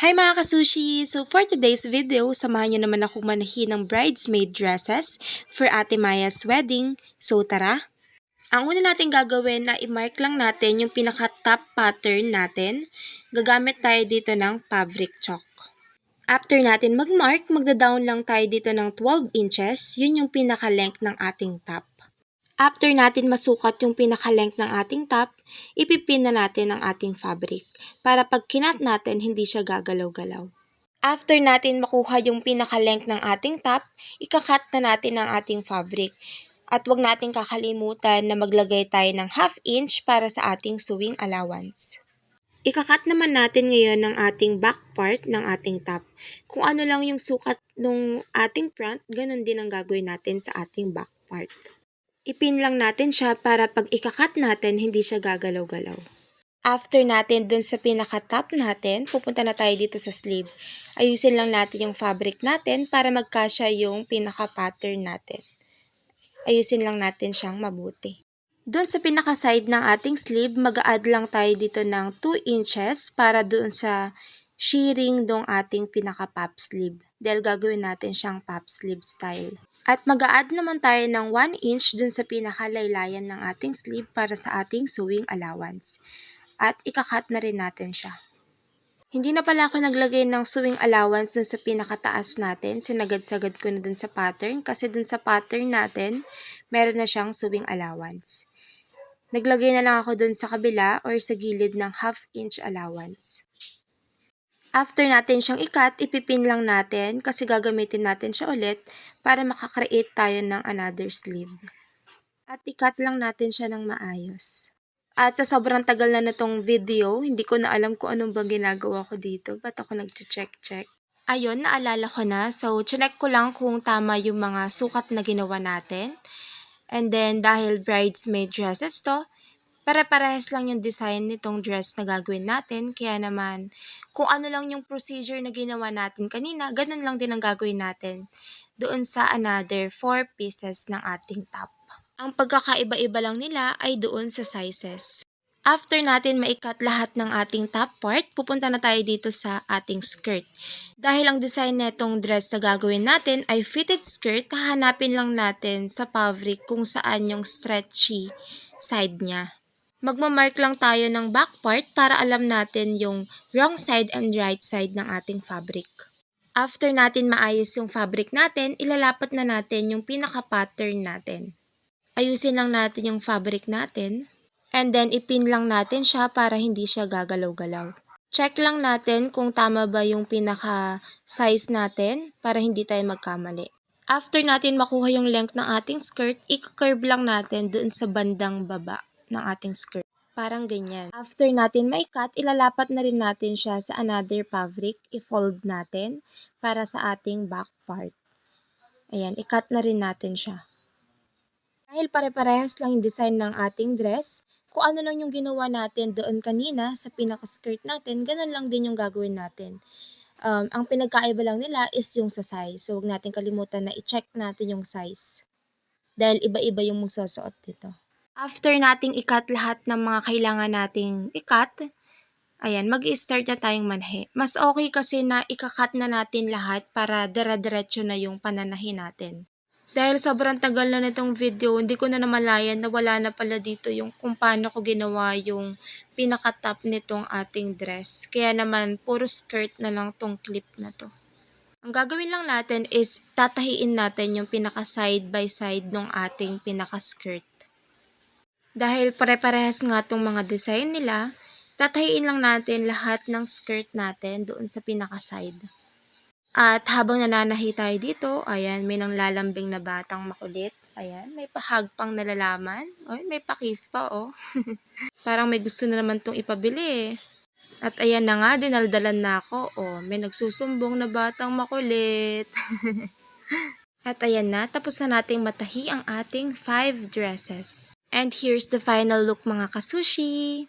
Hi mga kasushi! So for today's video, samahan niyo naman akong manahin ng bridesmaid dresses for Ate Maya's wedding. So tara! Ang una natin gagawin na i-mark lang natin yung pinaka-top pattern natin. Gagamit tayo dito ng fabric chalk. After natin mag-mark, magda-down lang tayo dito ng 12 inches. Yun yung pinaka-length ng ating top. After natin masukat yung pinaka-length ng ating top, ipipin na natin ang ating fabric para pag kinat natin, hindi siya gagalaw-galaw. After natin makuha yung pinaka-length ng ating top, ikakat na natin ang ating fabric. At wag natin kakalimutan na maglagay tayo ng half inch para sa ating sewing allowance. Ikakat naman natin ngayon ng ating back part ng ating top. Kung ano lang yung sukat ng ating front, ganun din ang gagawin natin sa ating back part. Ipin lang natin siya para pag ikakat natin, hindi siya gagalaw-galaw. After natin dun sa pinaka-top natin, pupunta na tayo dito sa sleeve. Ayusin lang natin yung fabric natin para magkasya yung pinaka-pattern natin. Ayusin lang natin siyang mabuti. Doon sa pinaka-side ng ating sleeve, mag-add lang tayo dito ng 2 inches para doon sa shearing dong ating pinaka-pop sleeve. Dahil gagawin natin siyang pop sleeve style. At mag-add naman tayo ng 1 inch dun sa pinakalaylayan ng ating sleeve para sa ating sewing allowance. At ikakat na rin natin siya. Hindi na pala ako naglagay ng sewing allowance dun sa pinakataas natin. Sinagad-sagad ko na dun sa pattern kasi dun sa pattern natin, meron na siyang sewing allowance. Naglagay na lang ako dun sa kabila or sa gilid ng half inch allowance. After natin siyang ikat, ipipin lang natin kasi gagamitin natin siya ulit para makakreate tayo ng another sleeve. At ikat lang natin siya ng maayos. At sa sobrang tagal na natong video, hindi ko na alam kung anong ba ginagawa ko dito. Ba't ako nag-check-check? Ayun, naalala ko na. So, chinek ko lang kung tama yung mga sukat na ginawa natin. And then, dahil bridesmaid dresses to, pare-parehas lang yung design nitong dress na gagawin natin. Kaya naman, kung ano lang yung procedure na ginawa natin kanina, ganun lang din ang gagawin natin doon sa another 4 pieces ng ating top. Ang pagkakaiba-iba lang nila ay doon sa sizes. After natin maikat lahat ng ating top part, pupunta na tayo dito sa ating skirt. Dahil ang design netong dress na gagawin natin ay fitted skirt, hahanapin lang natin sa fabric kung saan yung stretchy side niya. Magmamark lang tayo ng back part para alam natin yung wrong side and right side ng ating fabric. After natin maayos yung fabric natin, ilalapat na natin yung pinaka-pattern natin. Ayusin lang natin yung fabric natin. And then, ipin lang natin siya para hindi siya gagalaw-galaw. Check lang natin kung tama ba yung pinaka-size natin para hindi tayo magkamali. After natin makuha yung length ng ating skirt, i-curve lang natin doon sa bandang baba ng ating skirt. Parang ganyan. After natin maikat, ilalapat na rin natin siya sa another fabric. I-fold natin para sa ating back part. Ayan, ikat na rin natin siya. Dahil pare-parehas lang yung design ng ating dress, kung ano lang yung ginawa natin doon kanina sa pinaka-skirt natin, ganun lang din yung gagawin natin. Um, ang pinagkaiba lang nila is yung sa size. So, huwag natin kalimutan na i-check natin yung size. Dahil iba-iba yung magsusuot dito. After nating ikat lahat ng mga kailangan nating ikat, ayan, mag start na tayong manhe. Mas okay kasi na ikakat na natin lahat para dire-diretso na yung pananahin natin. Dahil sobrang tagal na nitong video, hindi ko na namalayan na wala na pala dito yung kung paano ko ginawa yung pinaka-top nitong ating dress. Kaya naman, puro skirt na lang tong clip na to. Ang gagawin lang natin is tatahiin natin yung pinaka side by side ng ating pinaka skirt. Dahil pare-parehas nga itong mga design nila, tatahiin lang natin lahat ng skirt natin doon sa pinaka-side. At habang nananahi tayo dito, ayan, may nang lalambing na batang makulit. Ayan, may pahag pang nalalaman. Oy, may pakis pa, oh. Parang may gusto na naman tong ipabili, eh. At ayan na nga, dinaldalan na ako. Oh, may nagsusumbong na batang makulit. At ayan na, tapos na nating matahi ang ating 5 dresses. And here's the final look mga kasushi.